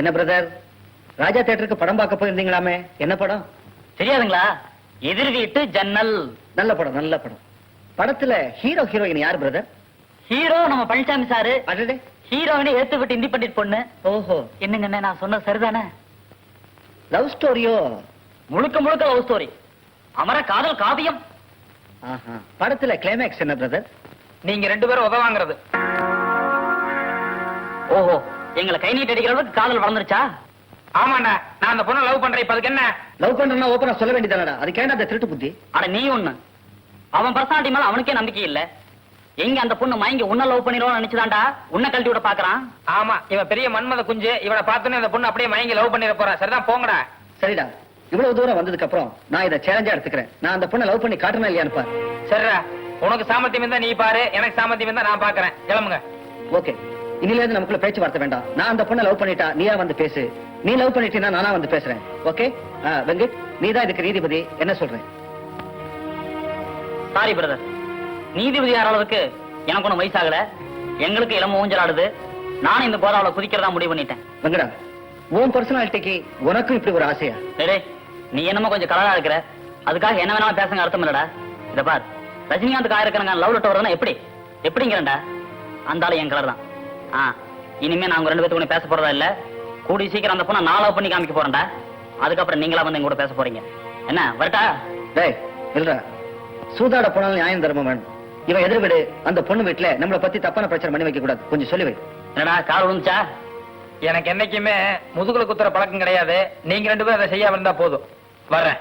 என்ன பிரதர் ராஜா தியேட்டருக்கு படம் பார்க்க போயிருந்தீங்களாமே? என்ன படம்? தெரியாதுங்களா? எதிர் வீட்டு ஜன்னல். நல்ல படம் நல்ல படம். படத்துல ஹீரோ ஹீரோயின் யார் பிரதர் ஹீரோ நம்ம பழனிசாமி சாரு. அடடே. ஹீரோயினை ஏத்து விட்டு இண்டிபெண்டன்ட் பொண்ணு. ஓஹோ. என்னங்கண்ணே நான் சொன்னது சரிதானே? லவ் ஸ்டோரியோ முழுக்க முழுக்க லவ் ஸ்டோரி அமர காதல் காவியம். படத்துல கிளைமேக்ஸ் என்ன பிரதர் நீங்க ரெண்டு பேரும் உதவாங்கிறது ஓஹோ. எங்களை கை நீட்டி அடிக்கிற அளவுக்கு காதல் வளர்ந்துருச்சா? ஆமாண்டா நான் அந்த பொண்ணை லவ் பண்றேன். இப்ப அதுக்கு என்ன? லவ் பண்றேன்னா ஓப்பனா சொல்ல வேண்டியதானடா அதுக்கு ஏன்டா அந்த திருட்டு புத்தி? அட நீ ஒண்ணு. அவன் பர்சனாலிட்டி மேல அவனுக்கே நம்பிக்கை இல்ல. எங்க அந்த பொண்ணு மயங்கி உன்ன லவ் பண்ணிடுவோம் நினைச்சுதான்டா? உன்னை கழட்டி விட பாக்குறான்? ஆமா இவன் பெரிய மன்மத குஞ்சு. இவனை பார்த்தோன்னே இந்த பொண்ணு அப்படியே மயங்கி லவ் பண்ணிட போறா. சரிதான் போங்கடா. சரிடா. இவ்வளவு தூரம் வந்ததுக்கு அப்புறம் நான் இதை சேலஞ்சா எடுத்துக்கிறேன். நான் அந்த பொண்ணை லவ் பண்ணி காட்டுறேன் இல்லையான்னு பாரு சரிடா. உனக்கு சாமர்த்தியம் இருந்தா நீ பாரு. எனக்கு சாமர்த்தியம் இருந்தா நான் பாக்குறேன். கிளம்புங்க. ஓகே இன்னில இருந்து நமக்குள்ள பேச்சுவார்த்தை வேண்டாம். நான் அந்த பொண்ணை லவ் பண்ணிட்டா நீயா வந்து பேசு. நீ லவ் பண்ணிட்டீன்னா நானா வந்து பேசுறேன். ஓகே வெங்கட் நீ தான் இதுக்கு நீதிபதி. என்ன சொல்றேன்? சாரி பிரதர் நீதிபதி ஆற அளவுக்கு எனக்கு ஒன்றும் வயசாகல. எங்களுக்கு இளம ஊஞ்சல் ஆடுது. நானும் இந்த கோதாவில குதிக்கிறதா முடிவு பண்ணிட்டேன். வெங்கடா உன் பர்சனாலிட்டிக்கு உனக்கும் இப்படி ஒரு ஆசையா? நீ என்னமோ கொஞ்சம் கலரா இருக்கிற. அதுக்காக என்ன வேணாலும் பேசுங்க அர்த்தம் இல்லடா. இத பார். ரஜினிகாந்த் ஆயிருக்கிறங்க லவ் லெட்டர் வருதுன்னா எப்படி? எப்படிங்கிறேன்டா. அந்த ஆளு என் கலர் தான். இனிமே நான் உங்க ரெண்டு பேத்துக்கு பேச போறதா இல்ல. கூடி சீக்கிரம் அந்த பொண்ணை நான் லவ் பண்ணி காமிக்க போறேன்டா. அதுக்கப்புறம் நீங்களா வந்து எங்க கூட பேச போறீங்க. என்ன வரட்டா? டேய் இல்லடா. சூதாட போனாலும் நியாயம் தர்மம் வேணும். இவன் எதிர் வீடு அந்த பொண்ணு வீட்டுல நம்மளை பத்தி தப்பான பிரச்சனை பண்ணி வைக்க கூடாது கொஞ்சம் சொல்லி வை. என்னடா கால் விழுந்துச்சா? எனக்கு என்னைக்குமே முதுகுல குத்துற பழக்கம் கிடையாது. நீங்க ரெண்டு பேரும் அதை செய்யாம இருந்தா போதும். வர்றேன்.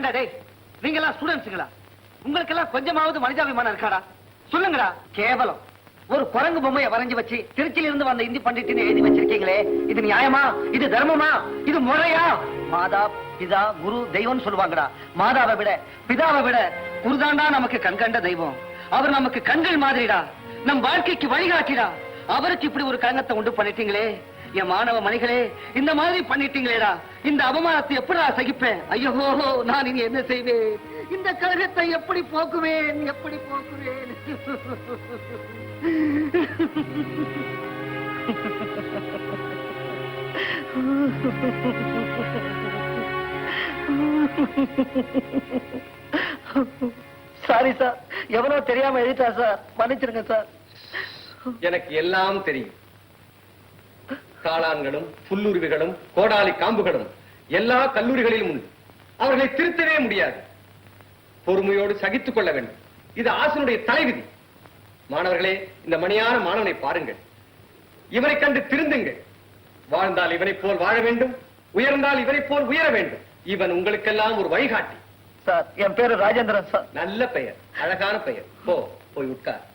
ஏண்டா டேய். நீங்க எல்லாம் ஸ்டூடெண்ட்ஸுங்களா உங்களுக்கு எல்லாம் கொஞ்சமாவது மனிதாபிமானம் இருக்காடா? சொல்லுங்கடா. கேவலம். ஒரு குரங்கு பொம்மையை வரைஞ்சு வச்சு திருச்சியில இருந்து வந்த இந்தி பண்டிட்னு எழுதி வச்சிருக்கீங்களே இது நியாயமா? இது தர்மமா? இது முறையா? மாதா பிதா குரு தெய்வம்னு சொல்லுவாங்கடா. மாதாவை விட பிதாவை விட குருதாண்டா நமக்கு கண்கண்ட தெய்வம். அவர் நமக்கு கண்கள் மாதிரிடா. நம் வாழ்க்கைக்கு வழிகாட்டிடா. அவருக்கு இப்படி ஒரு கழகத்தை உண்டு பண்ணிட்டீங்களே. என் மாணவ மணிகளே இந்த மாதிரி பண்ணிட்டீங்களேடா. இந்த அவமானத்தை எப்படி நான் சகிப்பேன்? ஐயோ நான் இனி என்ன செய்வேன்? இந்த கழகத்தை எப்படி போக்குவேன்? எப்படி போக்குவேன்? சாரி சார் எவனோ தெரியாம எழுதிட்டா சார்? மன்னிச்சிருங்க சார். எனக்கு எல்லாம் தெரியும். காளான்களும் புல்லுருவிகளும் கோடாலி காம்புகளும் எல்லா கல்லூரிகளிலும் உண்டு. அவர்களை திருத்தவே முடியாது. பொறுமையோடு சகித்துக் கொள்ள வேண்டும். இது ஆசனுடைய தலைவிதி. மாணவர்களே இந்த மணியான மாணவனை பாருங்கள். இவனை கண்டு திருந்துங்கள். வாழ்ந்தால் இவனைப் போல் வாழ வேண்டும். உயர்ந்தால் இவனைப் போல் உயர வேண்டும். இவன் உங்களுக்கெல்லாம் ஒரு வழிகாட்டி. சார் என் பேரு ராஜேந்திரன் சார். நல்ல பெயர் அழகான பெயர். போ போய் உட்கார்.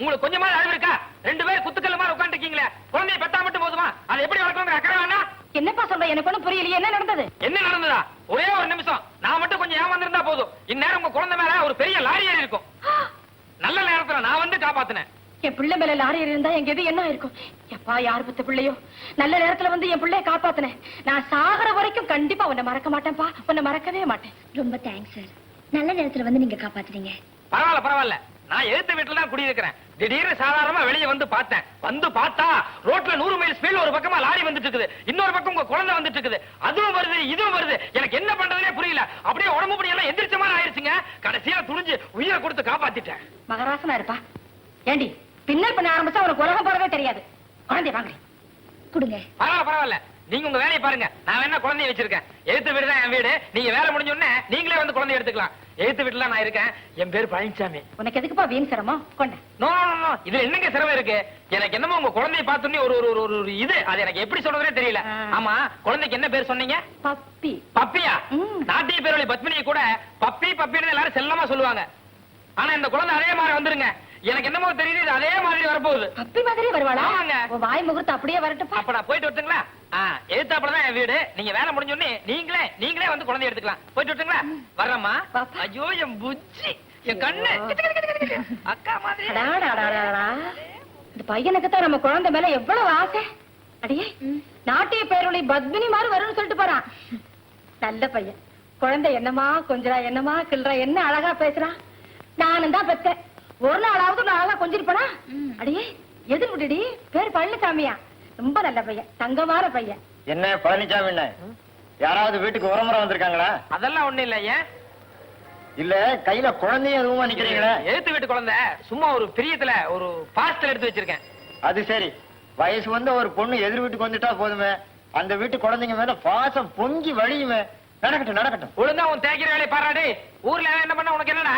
உங்களுக்கு கொஞ்சமா இருக்கா? ரெண்டு பேரும் குத்துக்கல்ல மாதிரி உட்காந்துருக்கீங்களே குழந்தைய பெத்தா மட்டும் போதுமா? அதை எப்படி வளர்க்கணுங்கிற அக்கறை வேணா என்னப்பா சொல்ற? எனக்கு ஒண்ணும் புரியலையே. என்ன நடந்தது? என்ன நடந்ததா? ஒரே ஒரு நிமிஷம். நான் மட்டும் கொஞ்சம் ஏமாந்திருந்தா போதும். இந்நேரம் உங்க குழந்தை மேல ஒரு பெரிய லாரி இருக்கும் நல்ல நேரத்துல நான் வந்து காப்பாத்தினேன். என் பிள்ளை மேல லாரி இருந்தா எங்க எது என்ன இருக்கும் எப்பா யார் பத்த பிள்ளையோ? நல்ல நேரத்துல வந்து என் பிள்ளைய காப்பாத்தினேன். நான் சாகர வரைக்கும் கண்டிப்பா உன்னை மறக்க மாட்டேன்ப்பா. உன்னை மறக்கவே மாட்டேன். ரொம்ப தேங்க்ஸ் சார் நல்ல நேரத்துல வந்து நீங்க காப்பாத்துறீங்க பரவாயில்ல பரவாயில்ல. நான் எழுத்த வீட்டுல தான் குடியிருக்கிறேன். திடீர்னு சாதாரணமா வெளியே வந்து பார்த்தேன். வந்து பார்த்தா ரோட்ல நூறு மைல் ஸ்பீட்ல ஒரு பக்கமா லாரி வந்துட்டு இருக்குது. இன்னொரு பக்கம் உங்க குழந்தை வந்துட்டு இருக்குது. அதுவும் வருது இதுவும் வருது. எனக்கு என்ன பண்றதுனே புரியல. அப்படியே உடம்பு படி எல்லாம் எந்திரிச்ச மாதிரி ஆயிருச்சுங்க. கடைசியா துணிஞ்சு உயிரை கொடுத்து காப்பாத்திட்டேன். மகராசனா இருப்பா. ஏண்டி? பின்னல் பண்ண ஆரம்பிச்சா உனக்கு உலகம் போறதே தெரியாது. குழந்தை வாங்குறேன் கொடுங்க. பரவாயில்ல பரவாயில்ல. நீங்க உங்க வேலையை பாருங்க. நான் வேணா குழந்தைய வச்சிருக்கேன். எழுத்து வீடு தான் என் வீடு. நீங்க வேலை முடிஞ்ச உடனே நீங்களே வந்து குழந்தைய எடுத்துக்கலாம். எழுத்து வீட்டுல நான் இருக்கேன். என் பேர் பழனிசாமி உனக்கு எதுக்குப்பா வீண் சிரமம்? கொண்ட. நோ நோ நோ இதுல என்னங்க சிரமம் இருக்கு? எனக்கு என்னமோ உங்க குழந்தைய பார்த்தோன்னே ஒரு ஒரு ஒரு- ஒரு ஒரு இது. அது எனக்கு எப்படி சொல்றதுனே தெரியல. ஆமா குழந்தைக்கு என்ன பேர் சொன்னீங்க? பப்பி. பப்பியா. நாட்டிய பேரொழி பத்மினியை கூட பப்பி பப்பின்னு எல்லாரும் செல்லமா சொல்லுவாங்க. ஆனா இந்த குழந்தை அதே மாதிரி வந்துருங்க. எனக்கு என்னமோ தெரியுது இது அதே மாதிரி வரப்போகுது. பப்பி மாதிரி வருவாளா? ஆமாங்க. உன் வாய் முகூர்த்தம் அப்படியே வரட்டுப்பா அப்ப நான் போயிட்டு வரட்டுங்களா? ஆ எதிர்த்தாப்புல தான் என் வீடு. நீங்க வேலை முடிஞ்ச உடனே நீங்களே நீங்களே வந்து குழந்தை எடுத்துக்கலாம். போயிட்டு வரட்டுங்களா? வர்றேம்மா பாப்பா. ஐயோ என் புச்சி என் கண்ணு. ஐயோ. அக்கா மாதிரி. அடாடாடாடாடா. இந்த பையனுக்கு தான் நம்ம குழந்தை மேல எவ்வளவு ஆசை? அடியே நாட்டிய பேரொளி பத்மினி மாதிரி வரும்னு சொல்லிட்டு போறான். நல்ல பையன். குழந்தை என்னமா கொஞ்சரா என்னமா கிள்றா என்ன அழகா பேசுறான் நானும் தான் பெத்தேன். ஒரு நாளாவது நான் அழகா கொஞ்சிருப்பனா? அடியே எதிர் விட்டுடி பேர் பழனிசாமியா. ரொம்ப நல்ல பையன். தங்கமான பையன். என்ன பழனிசாமி என்ன யாராவது வீட்டுக்கு உரமுறை வந்திருக்காங்களா? அதெல்லாம் ஒண்ணு இல்ல ஏன் இல்ல கையில குழந்தையும் எதுவும் நிக்கிறீங்களே? எழுத்து வீட்டு குழந்தை. சும்மா ஒரு பிரியத்துல ஒரு பாஸ்டல் எடுத்து வச்சிருக்கேன். அது சரி. வயசு வந்த ஒரு பொண்ணு எதிர் வீட்டுக்கு வந்துட்டா போதுமே. அந்த வீட்டு குழந்தைங்க மேல பாசம் பொங்கி வழியுமே. நடக்கட்டும் நடக்கட்டும். ஒழுங்கா உன் தேய்க்கிற வேலையை பாராடி ஊர்ல என்ன பண்ண உனக்கு என்னடா?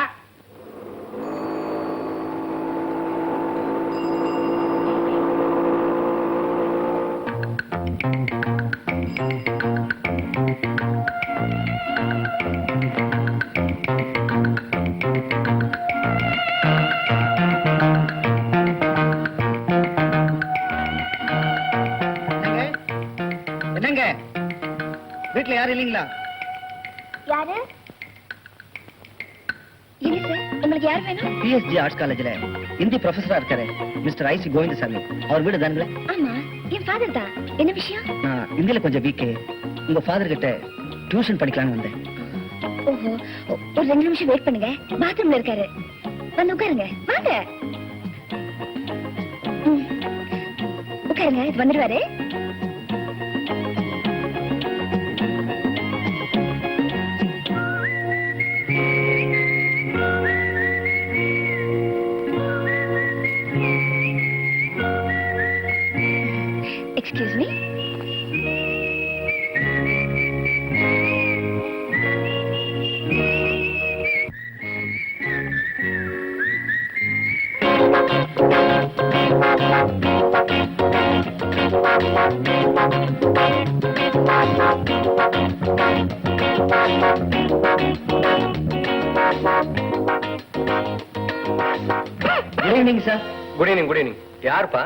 யாரும் இல்லீங்களா? யாரு? உங்களுக்கு யார் வேணும்? பிஎஸ்ஜி ஆர்ட்ஸ் காலேஜ்ல ஹிந்தி ப்ரொஃபஸரா இருக்காரு மிஸ்டர் ஐசி கோவிந்தசாமி. அவர் வீடு தானுங்களே? ஆமா என் ஃபாதர் தான். என்ன விஷயம்? நான் இந்தியில கொஞ்சம் வீக்கு உங்க ஃபாதர் கிட்ட டியூஷன் படிக்கலாம்னு வந்தேன். ஓஹோ ஒ- ஒரு ரெண்டு நிமிஷம் வெயிட் பண்ணுங்க. பாத்ரூம்ல இருக்காரு. வந்து உட்காருங்க. வாங்க. ம். உட்காருங்க இது வந்துடுவாரு excuse me good evening sir good evening good evening யாருப்பா?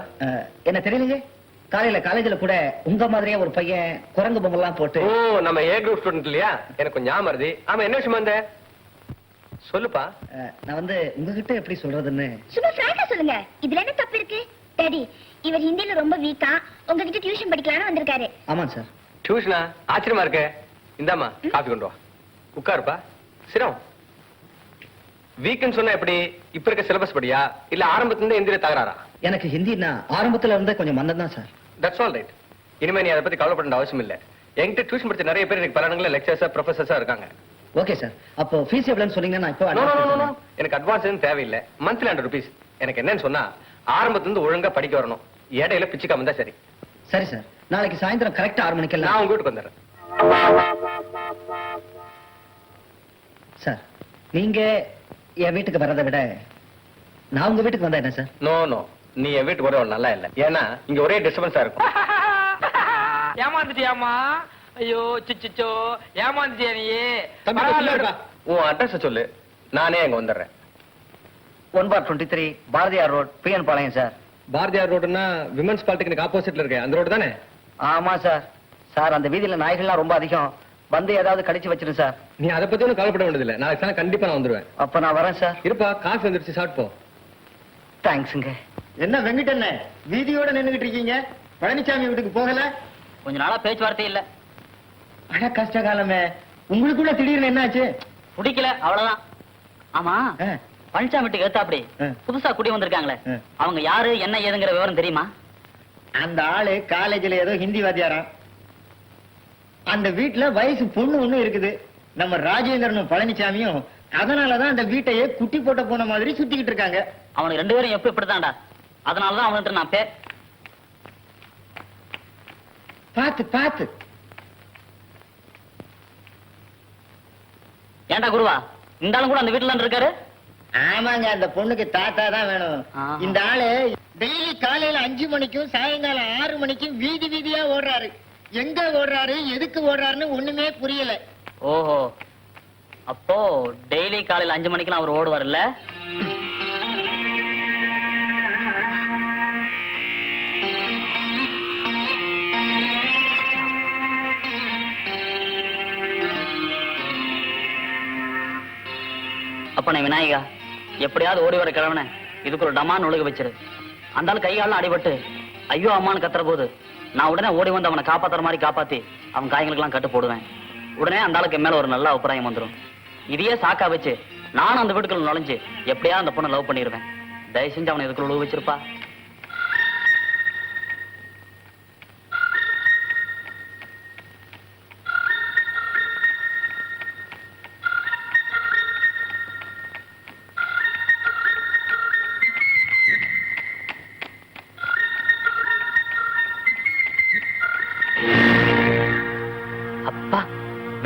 என்ன தெரியலையே? காலையில காலேஜ்ல கூட உங்க மாதிரியே ஒரு பையன் குரங்கு பொம்மெல்லாம் போட்டு ஓ நம்ம ஏ குரூப் ஸ்டூடெண்ட் இல்லையா? எனக்கு ஞாபகம் வருது. ஆமா என்ன விஷயமா வந்த சொல்லுப்பா. நான் வந்து உங்ககிட்ட எப்படி சொல்றதுன்னு சும்மா பிராங்கா சொல்லுங்க. இதுல என்ன தப்பு இருக்கு? டாடி இவர் ஹிந்தில ரொம்ப வீக்கா உங்ககிட்ட டியூஷன் படிக்கலாம்னு வந்திருக்காரு. ஆமாம் சார் டியூஷனா ஆச்சரியமா இருக்க. இந்தாம்மா காபி கொண்டு வா. உட்காருப்பா. சிரம். வீக்கெண்ட் சொன்னா எப்படி? இப்ப இருக்க சிலபஸ் படியா? இல்ல ஆரம்பத்துல இருந்து எந்திர தகராறா? எனக்கு ஹிந்தினா ஆரம்பத்துல இருந்தே கொஞ்சம் மந்தம் தான் சார். தட்ஸ் ஆல் ரைட் இனிமே நீ அதை பத்தி கவலைப்பட அவசியம் இல்ல. என்கிட்ட டியூஷன் படிச்ச நிறைய பேர் எனக்கு பல இடங்களில் லெக்சர்ஸா ப்ரொஃபசர்ஸா இருக்காங்க. ஓகே சார் அப்போ ஃபீஸ் எவ்வளவுன்னு சொன்னீங்கன்னா நான் இப்போ எனக்கு அட்வான்ஸ் எதுவும் தேவையில்லை. மந்த்லி ஹண்ட்ரட் ருபீஸ் எனக்கு என்னன்னு சொன்னா ஆரம்பத்துல இருந்து ஒழுங்கா படிக்க வரணும். இடையில பிச்சுக்காம இருந்தா சரி. சரி சார் நாளைக்கு சாயந்தரம் கரெக்டா ஆறு நான் மணிக்கெல்லாம் உங்க வீட்டுக்கு வந்துடுறேன். சார் நீங்க என் வீட்டுக்கு வர்றதை விட நான் உங்க வீட்டுக்கு வந்தா என்ன சார் நோ நோ நீ என் வீட்டுக்கு வர நல்லா இல்ல. ஏன்னா இங்க ஒரே டிஸ்டர்பன்ஸா இருக்கும். ஏமாந்துட்டியாமா ஐயோ சிச்சிச்சோ. ஏமாந்துட்டியா நீ. உன் அட்ரஸ் சொல்லு. நானே அங்க வந்துடுறேன். One four twenty three Bharathiyar road PN Palayam sir Bharathiyar ரோடுன்னா விமன்ஸ் பாலிடெக்னிக் ஆப்போசிட்ல இருக்கு. அந்த ரோடு தானே? ஆமா சார் சார் அந்த வீதியில நாய்கள்லாம் ரொம்ப அதிகம். வந்து ஏதாவது கடிச்சு வச்சிரும் சார். நீ அதை பத்தி ஒன்றும் கவலைப்பட வேண்டியதில்லை. நாளைக்கு சாயங்காலம் கண்டிப்பா நான் வந்துருவேன். அப்ப நான் வரேன் சார். இருப்பா காசு வந்துருச்சு சாப்பிட்டு போ. தேங்க்ஸுங்க. என்ன வெங்கடண்ணே வீதியோட நின்னுகிட்டு இருக்கீங்க? பழனிசாமி வீட்டுக்கு போகல? கொஞ்ச நாளா பேச்சுவார்த்தை இல்ல. அட கஷ்ட காலமே. உங்களுக்குள்ள திடீர்னு என்னாச்சு? பிடிக்கல அவ்வளவுதான். ஆமா பழனிசாமி வீட்டுக்கு ஏத்தாப்படி. புதுசா குடி வந்திருக்காங்களே. அவங்க யாரு என்ன ஏதுங்கிற விவரம் தெரியுமா? அந்த ஆளு காலேஜ்ல ஏதோ ஹிந்தி வாத்தியாராம். அந்த வீட்டுல வயசு பொண்ணு ஒண்ணு இருக்குது. நம்ம ராஜேந்திரனும் பழனிசாமியும் அதனாலதான் அந்த வீட்டையே குட்டி போட்ட போன மாதிரி சுத்திக்கிட்டு இருக்காங்க. அவனுக்கு ரெண்டு பேரும் எப்ப இப்படித்தான்டா அதனாலதான் அவன்கிட்ட நான் பே பார்த்து பார்த்து ஏன்டா குருவா? இந்த ஆளும் கூட அந்த வீட்டுல இருக்காரு? ஆமாங்க அந்த பொண்ணுக்கு தாத்தா தான் வேணும். இந்த ஆளு டெய்லி காலையில அஞ்சு மணிக்கும் சாயங்காலம் ஆறு மணிக்கும் வீதி வீதியா ஓடுறாரு. எங்க ஓடுறாரு எதுக்கு ஓடுறாருன்னு ஒண்ணுமே புரியல. ஓஹோ. அப்போ டெய்லி காலையில அஞ்சு மணிக்கெல்லாம் அவர் ஓடுவார்ல அப்பனே விநாயகா எப்படியாவது ஓடி வர கிழவன இதுக்கு ஒரு டமான் ஒழுக வச்சிரு. அந்த ஆள் கைகாலம் அடிபட்டு ஐயோ அம்மான்னு கத்துற போது நான் உடனே ஓடி வந்து அவனை காப்பாத்துற மாதிரி காப்பாத்தி அவன் காயங்களுக்கெல்லாம் கட்டு போடுவேன். உடனே அந்த ஆளுக்கு மேல ஒரு நல்ல அபிப்பிராயம் வந்துடும் இதையே சாக்கா வச்சு நானும் அந்த வீட்டுக்குள்ள நுழைஞ்சு எப்படியா அந்த பொண்ணை லவ் பண்ணிடுவேன் தயவு செஞ்சு அவனை இதுக்குள்ள உழுவ வச்சிருப்பா?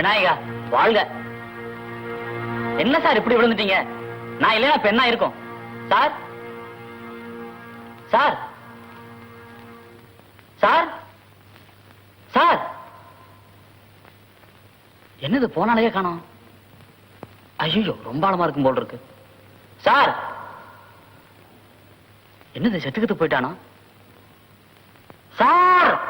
விநாயகா வாழ்க. என்ன சார் இப்படி விழுந்துட்டீங்க? நான் இல்லையா இப்ப என்ன இருக்கும். சார்? சார்? சார்? சார்? என்னது போனாலேயே காணோம். ஐயோ ரொம்ப ஆழமா இருக்கும் போல் இருக்கு. சார்? என்னது செத்துக்கிட்டு போயிட்டானா? சார்?